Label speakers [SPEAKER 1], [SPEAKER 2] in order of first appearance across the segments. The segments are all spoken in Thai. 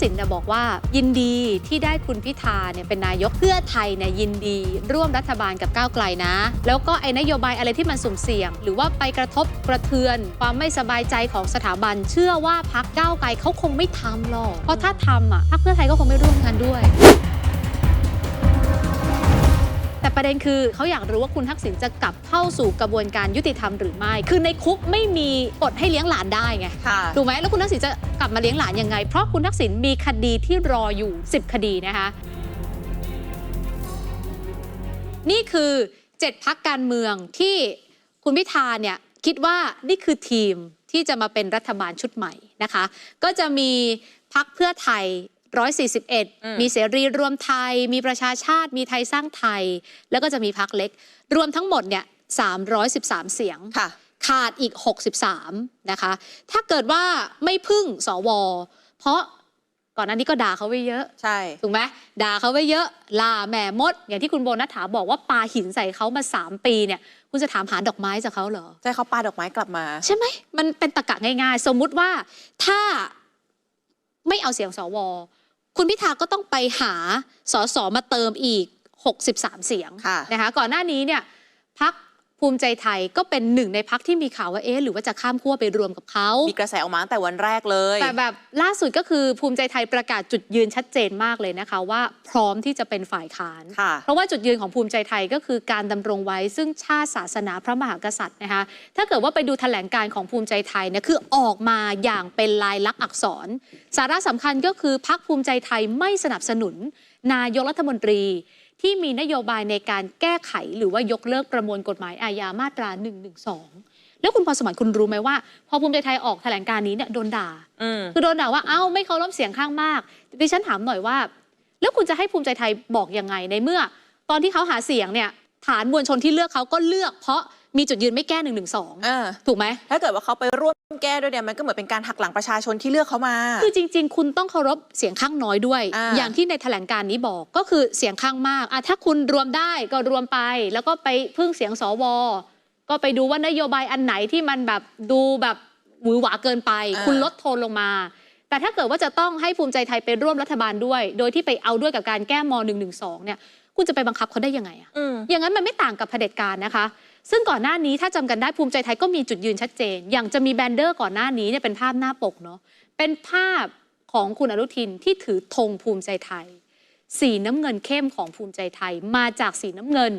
[SPEAKER 1] ษิณเนี่ยบอกว่า ยินดีที่ได้คุณพิธาเนี่ยเป็นนายกเพื่อไทยเนี่ยยินดี ร่วมรัฐบาลกับก้าวไกลนะ แล้วก็ไอ้นโยบายอะไรที่มันสุ่มเสี่ยง หรือว่าไปกระทบกระเทือน ความไม่สบายใจของสถาบัน เชื่อว่าพักก้าวไกลเขาคงไม่ทำหรอกเพราะถ้าทำอะพักเพื่อไทยก็คงไม่ร่วมงานด้วย แต่ประเด็นคือเขาอยากรู้ว่าคุณทักษิณจะกลับเข้าสู่กระบวนการยุติธรรมหรือไม่ คือในคุกไม่มีอดให้เลี้ยงหลานได้ไง
[SPEAKER 2] ค่ะ
[SPEAKER 1] ถูกไหมแล้วคุณทักษิณจะกลับมาเลี้ยงหลานยังไง เพราะคุณทักษิณมีคดีที่รออยู่ 10 คดีนะคะนี่คือ7พักการเมืองที่คุณพิธาเนี่ยคิดว่านี่คือทีมที่จะมาเป็นรัฐบาลชุดใหม่นะคะ ก็จะมีพักเพื่อไทย
[SPEAKER 2] อืม
[SPEAKER 1] 141 มีเสรีรวมไทย มีประชาชาติ มีไทยสร้างไทย แล้วก็จะมีพักเล็ก รวมทั้งหมดเนี่ย313 เสียง
[SPEAKER 2] ค่ะ
[SPEAKER 1] ขาดอีก 63 นะคะ ถ้าเกิดว่าไม่พึ่งสว เพราะก่อนหน้านี้ก็ด่าเขาไว้เยอะ
[SPEAKER 2] ใช่
[SPEAKER 1] ถูกไหมด่าเขาไว้เยอะ ลาแหม่มด อย่างที่คุณโบนัฐาบอกว่าปาหินใส่เขามา 3 ปีเนี่ย คุณจะถามหาดอกไม้จากเขาเหรอ
[SPEAKER 2] ใช่เขาปาดอกไม้กลับมา
[SPEAKER 1] ใช่ไหม มันเป็นตะกะง่ายๆ สมมุติว่าถ้าไม่เอาเสียงสว คุณพิธาก็ต้องไปหาสสมาเติมอีก 63 เสียง
[SPEAKER 2] ค่ะ
[SPEAKER 1] นะคะก่อนหน้านี้เนี่ยพัก ภูมิใจไทยก็เป็นหนึ่งในพักที่มีข่าวว่าเอ๊ะหรือว่าจะข้ามขั้วไปรวมกับเขา
[SPEAKER 2] มีกระแสออกมาตั้งแต่วันแรกเลย
[SPEAKER 1] แต่แบบล่าสุดก็คือภูมิใจไทยประกาศจุดยืนชัดเจนมากเลยนะคะว่าพร้อมที่จะเป็นฝ่ายค้าน
[SPEAKER 2] ค่ะ
[SPEAKER 1] เพราะว่าจุดยืนของภูมิใจไทยก็คือการดำรงไว้ซึ่งชาติศาสนาพระมหากษัตริย์นะคะถ้าเกิดว่าไปดูแถลงการของภูมิใจไทยเนี่ยคือออกมาอย่างเป็นลายลักษณ์อักษร สาระสำคัญก็คือพักภูมิใจไทยไม่สนับสนุน นายกรัฐมนตรี ที่มีนโยบายในการแก้ไขหรือว่ายกเลิกประมวลกฎหมายอาญามาตรา 112 แล้วคุณพรสมรคุณรู้ไหมว่า พอภูมิใจไทยออกแถลงการนี้เนี่ยโดนด่า
[SPEAKER 2] อืม
[SPEAKER 1] คือโดนด่าว่าเอ้าไม่เคารพเสียงข้างมากดิฉันถามหน่อยว่า แล้วคุณจะให้ภูมิใจไทยบอกยังไงในเมื่อ ตอนที่เขาหาเสียงเนี่ยฐานมวลชนที่เลือกเขาก็เลือกเพราะ มีจุดยืนไม่แก้หนึ่งหนึ่งสอง
[SPEAKER 2] อ่า
[SPEAKER 1] ถูกไหม
[SPEAKER 2] ถ้าเกิดว่าเขาไปร่วมแก้ด้วยเนี่ยมันก็เหมือนเป็นการหักหลังประชาชนที่เลือกเขามา
[SPEAKER 1] คือจริง ๆ คุณต้องเคารพเสียงข้างน้อยด้วย
[SPEAKER 2] อ่า
[SPEAKER 1] อย่างที่ในแถลงการนี้บอกก็คือเสียงข้างมากอะถ้าคุณรวมได้ก็รวมไป แล้วก็ไปพึ่งเสียงสว ก็ไปดูว่านโยบายอันไหนที่มันแบบดูแบบหวือหวาเกินไป
[SPEAKER 2] อ่า
[SPEAKER 1] คุณลดโทนลงมา แต่ถ้าเกิดว่าจะต้องให้ภูมิใจไทยไปร่วมรัฐบาลด้วย โดยที่ไปเอาด้วยกับการแก้ม .112 เนี่ย คุณจะไปบังคับเขาได้ยังไงอะ
[SPEAKER 2] อืม
[SPEAKER 1] อย่างนั้นมันไม่ต่างกับเผด็จการนะคะ ซึ่งก่อนหน้านี้ถ้าจำกันได้ภูมิใจไทยก็มีจุดยืนชัดเจน อย่างจะมีแบนเดอร์ก่อนหน้านี้เนี่ยเป็นภาพหน้าปกเนาะเป็นภาพของคุณอนุทินที่ถือธงภูมิใจไทย สีน้ำเงินเข้มของภูมิใจไทยมาจากสีน้ำเงิน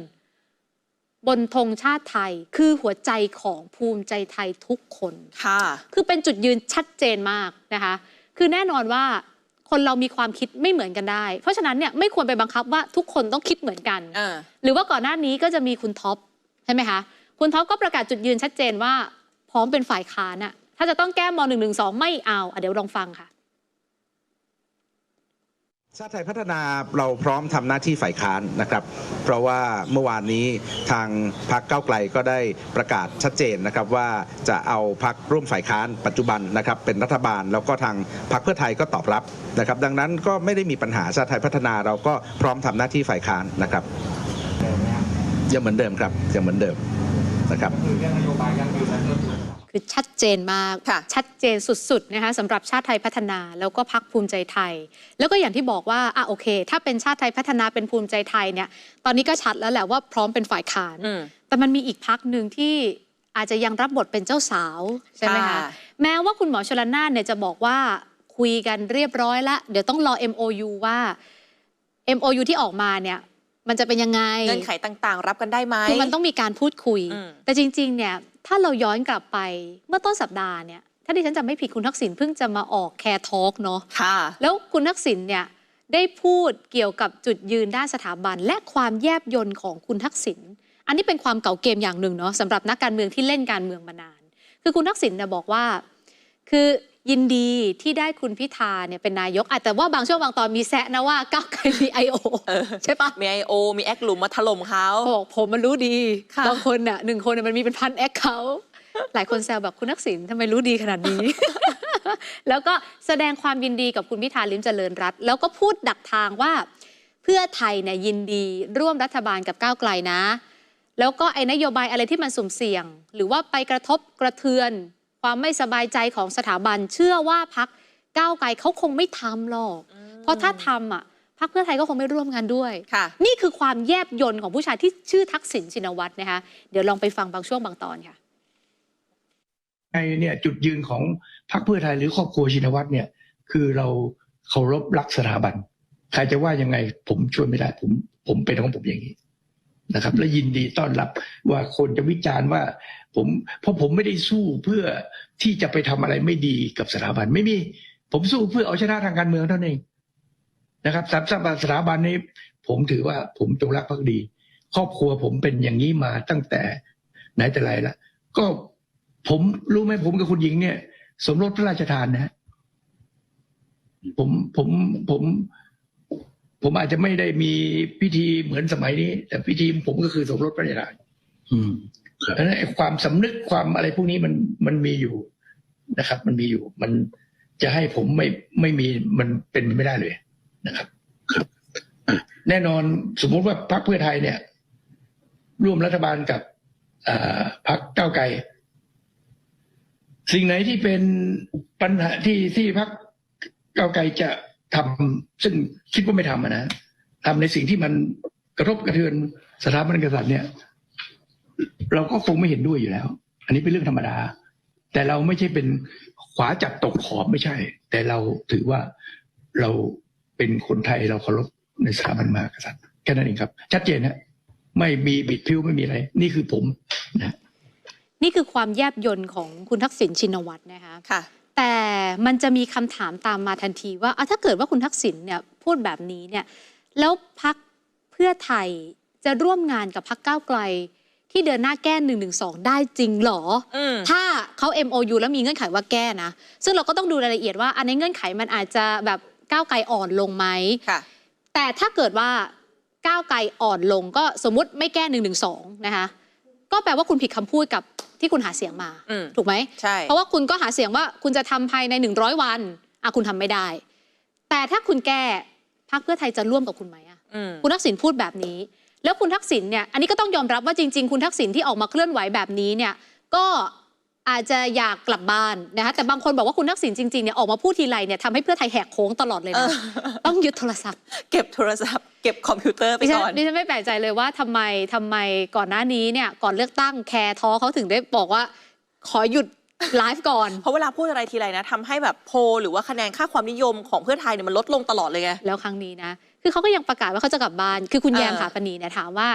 [SPEAKER 1] บนธงชาติไทยคือหัวใจของภูมิใจไทยทุกคน
[SPEAKER 2] ค่ะ
[SPEAKER 1] คือเป็นจุดยืนชัดเจนมากนะคะคือแน่นอนว่าคนเรามีความคิดไม่เหมือนกันได้ เพราะฉะนั้นเนี่ยไม่ควรไปบังคับว่าทุกคนต้องคิดเหมือนกัน
[SPEAKER 2] อ่า
[SPEAKER 1] หรือว่าก่อนหน้านี้ก็จะมีคุณท็อป ใช่ไหมคะ คุณท็อปก็ประกาศจุดยืนชัดเจนว่าพร้อมเป็นฝ่ายค้านอะถ้าจะต้องแก้ม .112 ไม่เอาอะเดี๋ยวลองฟังค่ะ
[SPEAKER 3] ชาติไทยพัฒนาเราพร้อมทำหน้าที่ฝ่ายค้านนะครับ เพราะว่าเมื่อวานนี้ทางพรรคก้าวไกลก็ได้ประกาศชัดเจนนะครับว่าจะเอาพรรคร่วมฝ่ายค้านปัจจุบันนะครับเป็นรัฐบาลแล้วก็ทางพรรคเพื่อไทยก็ตอบรับนะครับ ดังนั้นก็ไม่ได้มีปัญหาชาติไทยพัฒนาเราก็พร้อมทำหน้าที่ฝ่ายค้านนะครับ ยังเหมือนเดิมครับยังเหมือนเดิมนะครับ
[SPEAKER 1] คือชัดเจนมาก
[SPEAKER 2] ค่ะ
[SPEAKER 1] ชัดเจนสุดๆนะคะสำหรับชาติไทยพัฒนาแล้วก็พักภูมิใจไทย แล้วก็อย่างที่บอกว่าอะโอเค ถ้าเป็นชาติไทยพัฒนาเป็นภูมิใจไทยเนี่ย ตอนนี้ก็ชัดแล้วแหละว่าพร้อมเป็นฝ่ายค้าน
[SPEAKER 2] อืม
[SPEAKER 1] แต่มันมีอีกพักหนึ่งที่อาจจะยังรับบทเป็นเจ้าสาวใช่ไหมคะ
[SPEAKER 2] ค่ะ
[SPEAKER 1] แม้ว่าคุณหมอชลนานเนี่ยจะบอกว่าคุยกันเรียบร้อยแล้ว เดี๋ยวต้องรอ MOU ว่า MOU ที่ออกมาเนี่ย มันจะเป็นยังไง
[SPEAKER 2] เงื่อนไขต่างๆ รับกันได้ไหม
[SPEAKER 1] คือมันต้องมีการพูดคุย
[SPEAKER 2] อืม
[SPEAKER 1] แต่จริง ๆ เนี่ย ถ้าเราย้อนกลับไปเมื่อต้นสัปดาห์เนี่ย ถ้าดิฉันจำไม่ผิดคุณทักษิณเพิ่งจะมาออกแคร์ทอล์กเนาะ
[SPEAKER 2] ค่ะ
[SPEAKER 1] แล้วคุณทักษิณเนี่ยได้พูดเกี่ยวกับจุดยืนด้านสถาบัน และความแยบยนต์ของคุณทักษิณ อันนี้เป็นความเก่าเกมอย่างหนึ่งเนาะสำหรับนักการเมืองที่เล่นการเมืองมานาน คือคุณทักษิณเนี่ยบอกว่า คือ ยินดีที่ได้คุณพิธาเนี่ยเป็นนายกอาจแต่ว่าบางช่วงบางตอนมีแซะนะว่าก้าวไกลมีไอโอ
[SPEAKER 2] เออ
[SPEAKER 1] ใช่ปะ
[SPEAKER 2] มีไอโอมีแอคหลุมมาถล่มเขา
[SPEAKER 1] เขาบอกผมมันรู้ดี
[SPEAKER 2] ค่ะ
[SPEAKER 1] บางคนน่ะหนึ่งคนน่ะมันมีเป็นพันแอคเขาหลายคนแซวแบบคุณทักษิณทำไมรู้ดีขนาดนี้ แล้วก็แสดงความยินดีกับคุณพิธาลิมเจริญรัตน์แล้วก็พูดดักทางว่า เพื่อไทยเนี่ยยินดีร่วมรัฐบาลกับก้าวไกลนะ แล้วก็ไอ้นโยบายอะไรที่มันสุ่มเสี่ยง หรือว่าไปกระทบกระเทือน ความไม่สบายใจของสถาบัน เชื่อว่าพักก้าวไกลเขาคงไม่ทำหรอก เพราะถ้าทำอะพรรคเพื่อไทยก็คงไม่ร่วมงานด้วย
[SPEAKER 2] ค่ะ
[SPEAKER 1] นี่คือความแยบยนต์ของผู้ชายที่ชื่อทักษิณชินวัตรนะคะ เดี๋ยวลองไปฟังบางช่วงบางตอนค่ะ
[SPEAKER 4] ในเนี่ยจุดยืนของพรรคเพื่อไทยหรือครอบครัวชินวัตรเนี่ย คือเราเคารพรักสถาบัน ใครจะว่ายังไงผมช่วยไม่ได้ผมผมเป็นของผมอย่างนี้ นะครับ และยินดีต้อนรับว่าคนจะวิจารณ์ว่าผมเพราะผมไม่ได้สู้เพื่อที่จะไปทำอะไรไม่ดีกับสถาบันไม่มี ผมสู้เพื่อเอาชนะทางการเมืองเท่านั้นเองนะครับสถาบันสถาบันนี้ ผมถือว่าผมจงรักภักดี ครอบครัวผมเป็นอย่างนี้มาตั้งแต่ไหนแต่ไรละก็ผมรู้ไหมผมกับคุณหญิงเนี่ย สมรสพระราชทานนะผมผมผม ผมอาจจะไม่ได้มีพิธีเหมือนสมัยนี้ แต่พิธีผมก็คือสมรสพระราชทาน
[SPEAKER 5] อืมครับ
[SPEAKER 4] เพราะฉะนั้นไอ้ความสำนึกความอะไรพวกนี้มันมันมีอยู่นะครับ มันมีอยู่มันจะให้ผมไม่ไม่มีมันเป็นไปไม่ได้เลยนะครับ
[SPEAKER 5] ครับอะ
[SPEAKER 4] แน่นอนสมมุติว่าพรรคเพื่อไทยเนี่ย ร่วมรัฐบาลกับอ่าพรรคก้าวไกลสิ่งไหนที่เป็นปัญหาที่ที่พรรคก้าวไกลจะ ทำซึ่งคิดว่าไม่ทำอะนะทำในสิ่งที่มันกระทบกระเทือนสถาบันกษัตริย์เนี่ย เราก็คงไม่เห็นด้วยอยู่แล้ว อันนี้เป็นเรื่องธรรมดา แต่เราไม่ใช่เป็นขวาจับตกขอบไม่ใช่ แต่เราถือว่าเราเป็นคนไทยเราเคารพในสถาบันมหากษัตริย์แค่นั้นเองครับ ชัดเจนนะไม่มีบิดพิ้วไม่มีอะไร นี่คือผมนะ
[SPEAKER 1] นี่คือความแยบยนต์ของคุณทักษิณชินวัตรนะคะ
[SPEAKER 2] ค่ะ
[SPEAKER 1] แต่มันจะมีคำถามตามมาทันทีว่าอะถ้าเกิดว่าคุณทักษิณเนี่ยพูดแบบนี้เนี่ยแล้วพักเพื่อไทยจะร่วมงานกับพักก้าวไกล ที่เดินหน้าแก้1นึได้จริงเหรอ
[SPEAKER 2] อืม
[SPEAKER 1] ถ้าเขา MOU แล้วมีเงื่อนไขว่าแก้นะ ซึ่งเราก็ต้องดูรายละเอียดว่า อันในเงื่อนไขมันอาจจะแบบก้าวไกลอ่อนลงไหม
[SPEAKER 2] ค่ะ
[SPEAKER 1] แต่ถ้าเกิดว่าก้าวไกลอ่อนลงก็สมมุติไม่แก้1นึนะคะก็แปลว่าคุณผิดคำพูดกับ ที่คุณหาเสียงมา
[SPEAKER 2] อืม
[SPEAKER 1] ถูกไหม
[SPEAKER 2] ใช่
[SPEAKER 1] เพราะว่าคุณก็หาเสียงว่าคุณจะทำภายใน 100 วันอะคุณทำไม่ได้ แต่ถ้าคุณแก้พรรคเพื่อไทยจะร่วมกับคุณไหมอะ
[SPEAKER 2] อืม
[SPEAKER 1] คุณทักษิณพูดแบบนี้ แล้วคุณทักษิณเนี่ย อันนี้ก็ต้องยอมรับว่าจริง ๆ คุณทักษิณที่ออกมาเคลื่อนไหวแบบนี้เนี่ย ก็อาจจะอยากกลับบ้านนะคะ แต่บางคนบอกว่าคุณทักษิณจริงๆเนี่ยออกมาพูดทีไรเนี่ยทำให้เพื่อไทยแหกโค้งตลอดเลย
[SPEAKER 2] เอ
[SPEAKER 1] นะ
[SPEAKER 2] อ
[SPEAKER 1] ต้องยึดโทรศัพท์
[SPEAKER 2] เก็บโทรศัพท์ เก็บคอมพิวเตอร์ไป
[SPEAKER 1] ดิฉัน
[SPEAKER 2] ก่อน
[SPEAKER 1] ดิฉันไม่แปลกใจเลยว่าทำไมทำไมก่อนหน้านี้เนี่ยก่อนเลือกตั้งแคร์ท้อเขาถึงได้บอกว่า ขอหยุดไลฟ์ก่อน
[SPEAKER 2] เพราะเวลาพูดอะไรทีไรนะทำให้แบบโพลหรือว่าคะแนนค่าความนิยมของเพื่อไทยเนี่ยมันลดลงตลอดเลยไง
[SPEAKER 1] แล้วครั้งนี้นะ คือเขาก็ยังประกาศว่าเขาจะกลับบ้าน คือคุณ
[SPEAKER 2] เออ
[SPEAKER 1] แยมขาปณีเนี่ยถามว่า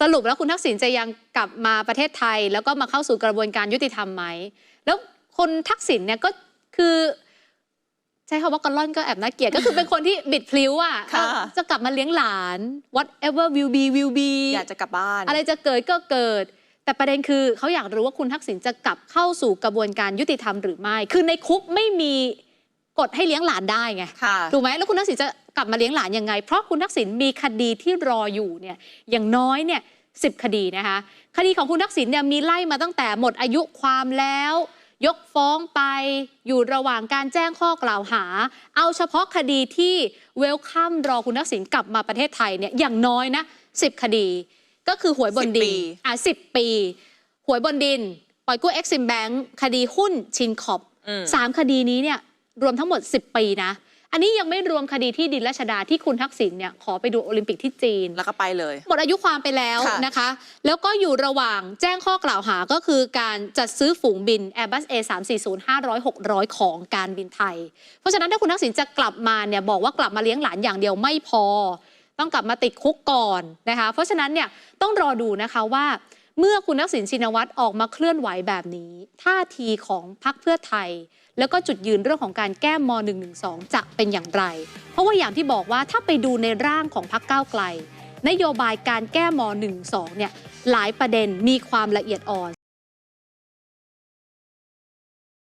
[SPEAKER 1] สรุปแล้วคุณทักษิณจะยังกลับมาประเทศไทย แล้วก็มาเข้าสู่กระบวนการยุติธรรมไหม แล้วคนทักษิณเนี่ยก็คือ ใช้คำว่ากระล่อนก็แอบน่าเกลียดก็คือเป็นคนที่บิดพลิ้วอะ
[SPEAKER 2] ค่ะ
[SPEAKER 1] จะกลับมาเลี้ยงหลาน whatever will be will be
[SPEAKER 2] อยากจะกลับบ้าน
[SPEAKER 1] อะไรจะเกิดก็เกิด แต่ประเด็นคือเขาอยากรู้ว่าคุณทักษิณจะกลับเข้าสู่กระบวนการยุติธรรมหรือไม่ คือในคุกไม่มีกฎให้เลี้ยงหลานได้ไง
[SPEAKER 2] ค่ะ
[SPEAKER 1] ถูกไหมแล้วคุณทักษิณจะกลับมาเลี้ยงหลานยังไง เพราะคุณทักษิณมีคดีที่รออยู่เนี่ยอย่างน้อยเนี่ยสิคดีนะคะ คดีของคุณทักษิณเนี่ยมีไล่มาตั้งแต่หมดอายุความแล้ว ยกฟ้องไปอยู่ระหว่างการแจ้งข้อกล่าวหา เอาเฉพาะคดีที่เวลคัมรอคุณทักษิณกลับมาประเทศไทยเนี่ยอย่างน้อยนะสิคดี ก็คือหวยบนดิ
[SPEAKER 2] 10ปี
[SPEAKER 1] นอะสิปี หวยบนดิน ปล่อยกู้เอ็กซิมแบงค์คดีหุ้นชินขอบ
[SPEAKER 2] อืม
[SPEAKER 1] สามคดีนี้เนี่ยรวมทั้งหมด 10 ปีนะ อันนี้ยังไม่รวมคดีที่ดินรัชดาที่คุณทักษิณเนี่ยขอไปดูโอลิมปิกที่จีน
[SPEAKER 2] แล้วก็ไปเลย
[SPEAKER 1] หมดอายุความไปแล้ว
[SPEAKER 2] ค่ะ
[SPEAKER 1] นะคะ แล้วก็อยู่ระหว่างแจ้งข้อกล่าวหาก็คือการจัดซื้อฝูงบิน Airbus A 3 4 0 500 600 ของการบินไทย เพราะฉะนั้นถ้าคุณทักษิณจะกลับมาเนี่ยบอกว่ากลับมาเลี้ยงหลานอย่างเดียวไม่พอ ต้องกลับมาติดคุกก่อนนะคะ เพราะฉะนั้นเนี่ยต้องรอดูนะคะว่า เมื่อคุณนักสินชินวัตรออกมาเคลื่อนไหวแบบนี้ ท่าทีของพรรคเพื่อไทย แล้วก็จุดยืนเรื่องของการแก้ม .112 จะเป็นอย่างไร เพราะว่าอย่างที่บอกว่าถ้าไปดูในร่างของพรรคก้าวไกล นโยบายการแก้ม .12 เนี่ยหลายประเด็นมีความละเอียดอ่อน